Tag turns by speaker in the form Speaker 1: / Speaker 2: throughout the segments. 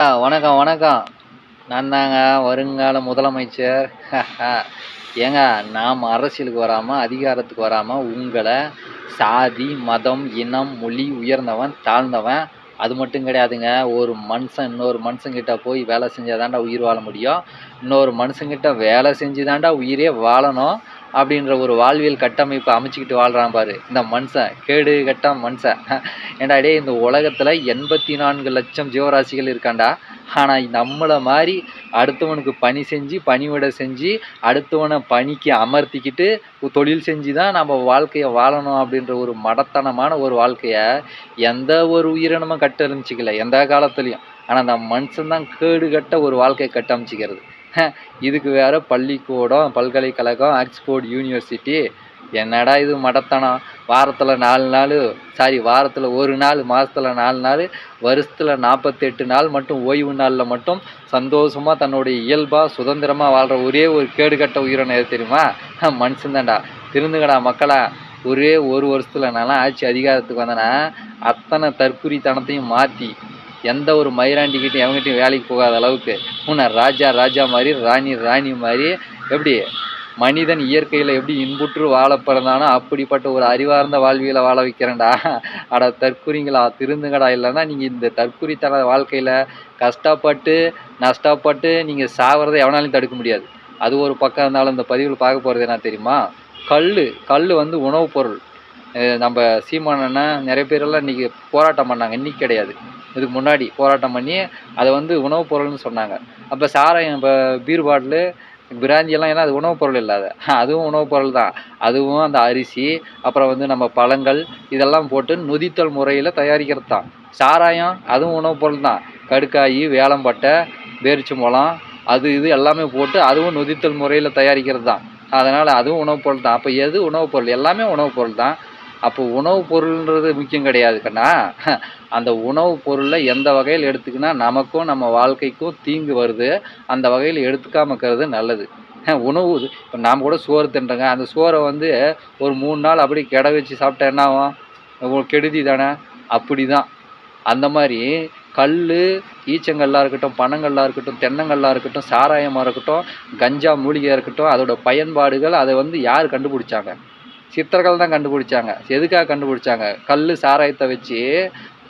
Speaker 1: ஆ, வணக்கம் வணக்கம். நான் தாங்க வருங்கால முதலமைச்சர். ஏங்க நாம் அரசியலுக்கு வராமல் அதிகாரத்துக்கு வராமல் உங்களை சாதி மதம் இனம் மொழி உயர்ந்தவன் தாழ்ந்தவன் அது மட்டும் கிடையாதுங்க. ஒரு மனுஷன் இன்னொரு மனுஷங்கிட்ட போய் வேலை செஞ்சால் தாண்டா உயிர் வாழ முடியும். இன்னொரு மனுஷங்கிட்ட வேலை செஞ்சு தாண்டா உயிரே வாழணும். அப்படின்ற ஒரு வாழ்வியல் கட்டமைப்பை அமைச்சிக்கிட்டு வாழ்கிறான் பாரு. இந்த மனுஷன் கேடு கட்ட மனுஷன். ஏன்டா டேய் இந்த உலகத்தில் எண்பத்தி நான்கு லட்சம் ஜீவராசிகள் இருக்காண்டா ஆனால் நம்மளை மாதிரி அடுத்தவனுக்கு பணி செஞ்சு பணிவிட செஞ்சு அடுத்தவனை பணிக்கு அமர்த்திக்கிட்டு தொழில் செஞ்சு தான் நம்ம வாழ்க்கையை வாழணும் அப்படின்ற ஒரு மடத்தனமான ஒரு வாழ்க்கையை எந்த ஒரு உயிரினமும் கட்டமைச்சிக்கல எந்த காலத்துலேயும். ஆனால் அந்த மனுஷன்தான் கேடு கட்ட ஒரு வாழ்க்கையை கட்டமைச்சிக்கிறது. இதுக்கு வேறு பள்ளிக்கூடம் பல்கலைக்கழகம் ஆக்ஸ்போர்ட் யூனிவர்சிட்டி. என்னடா இது மடத்தனம். வாரத்தில் நாலு நாள் சாரி வாரத்தில் ஒரு நாள் மாதத்தில் நாலு நாள் வருஷத்தில் நாற்பத்தெட்டு நாள் மட்டும் ஓய்வு நாளில் மட்டும் சந்தோஷமாக தன்னுடைய இயல்பாக சுதந்திரமாக வாழ்கிற ஒரே ஒரு கேடுகட்ட உயிரினம் எது தெரியுமா? மனுஷன்தான்டா திருந்துங்கடா மக்களா. ஒரே ஒரு வருஷத்தில் நான்லாம் ஆட்சி அதிகாரத்துக்கு வந்தேன்னா அத்தனை தற்குறித்தனத்தையும் மாற்றி எந்த ஒரு மயிராண்டிக்கிட்டையும் எவங்கிட்டையும் வேலைக்கு போகாத அளவுக்கு உன்னை ராஜா ராஜா மாதிரி ராணி ராணி மாதிரி எப்படி மனிதன் இயற்கையில் எப்படி இன்புற்று வாழ பிறந்தானோ அப்படிப்பட்ட ஒரு அறிவார்ந்த வாழ்வியலை வாழ வைக்கிறேன்டா. அட தற்குறிங்களா? திருந்துங்கடா. இல்லைன்னா நீங்கள் இந்த தற்குறித்தன வாழ்க்கையில் கஷ்டப்பட்டு நஷ்டப்பட்டு நீங்கள் சாகிறத எவனாலையும் தடுக்க முடியாது. அது ஒரு பக்கம் இருந்தாலும் இந்த பதிவில் பார்க்க போகிறது என்ன தெரியுமா? கல் கல் வந்து உணவுப் பொருள். நம்ம சீமானன்னா நிறைய பேரெல்லாம் இன்றைக்கி போராட்டம் பண்ணாங்க. இன்றைக்கி கிடையாது. இதுக்கு முன்னாடி போராட்டம் பண்ணி அதை வந்து உணவுப் பொருள்னு சொன்னாங்க. அப்போ சாராயம் இப்போ பீர் பாட்டிலு பிராந்தியெல்லாம் ஏன்னா அது உணவுப் பொருள் இல்லாத. அதுவும் உணவுப் பொருள் தான். அதுவும் அந்த அரிசி அப்புறம் வந்து நம்ம பழங்கள் இதெல்லாம் போட்டு நொதித்தல் முறையில் தயாரிக்கிறது தான். சாராயம் அதுவும் உணவுப் பொருள் தான். கடுக்காய் வேலம்பட்டை பேரிச்சம்பழம் அது இது எல்லாமே போட்டு அதுவும் நொதித்தல் முறையில் தயாரிக்கிறது தான். அதனால் அதுவும் உணவுப் பொருள் தான். அப்போ எது உணவுப் பொருள்? எல்லாமே உணவுப் பொருள் தான். அப்போ உணவுப் பொருள்ன்றது முக்கியம் கிடையாது கண்ணா. அந்த உணவுப் பொருளை எந்த வகையில் எடுத்துக்கினா நமக்கும் நம்ம வாழ்க்கைக்கும் தீங்கு வருது. அந்த வகையில் எடுத்துக்காம இருக்கிறது நல்லது. உணவு இப்போ நாம் கூட சோறு தின்றங்க. அந்த சோறை வந்து ஒரு மூணு நாள் அப்படி கெட வச்சு சாப்பிட்டா என்ன ஆகும்? உங்களுக்கு கெடுதி தானே? அப்படி தான் அந்த மாதிரி கல் ஈச்சங்கல்லாக இருக்கட்டும் பனங்கல்லாக இருக்கட்டும் தென்னங்கல்லாக இருக்கட்டும் சாராயமாக இருக்கட்டும் கஞ்சா மூலிகையாக இருக்கட்டும் அதோட பயன்பாடுகள் அதை வந்து யார் கண்டுபிடிச்சாங்க? சித்தர்கள் தான் கண்டுபிடிச்சாங்க. எதுக்காக கண்டுபிடிச்சாங்க? கல் சாராயத்தை வச்சு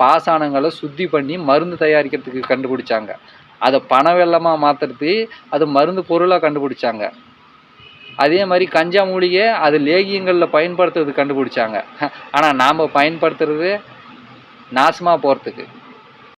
Speaker 1: பாசானங்களை சுத்தி பண்ணி மருந்து தயாரிக்கிறதுக்கு கண்டுபிடிச்சாங்க. அதை பண வெள்ளமாக மாற்றுறது அது மருந்து பொருளாக கண்டுபிடிச்சாங்க. அதே மாதிரி கஞ்சா மூலிகை அது லேகியங்களில் பயன்படுத்துறது கண்டுபிடிச்சாங்க. ஆனால் நாம் பயன்படுத்துறது நாசமாக போகிறதுக்கு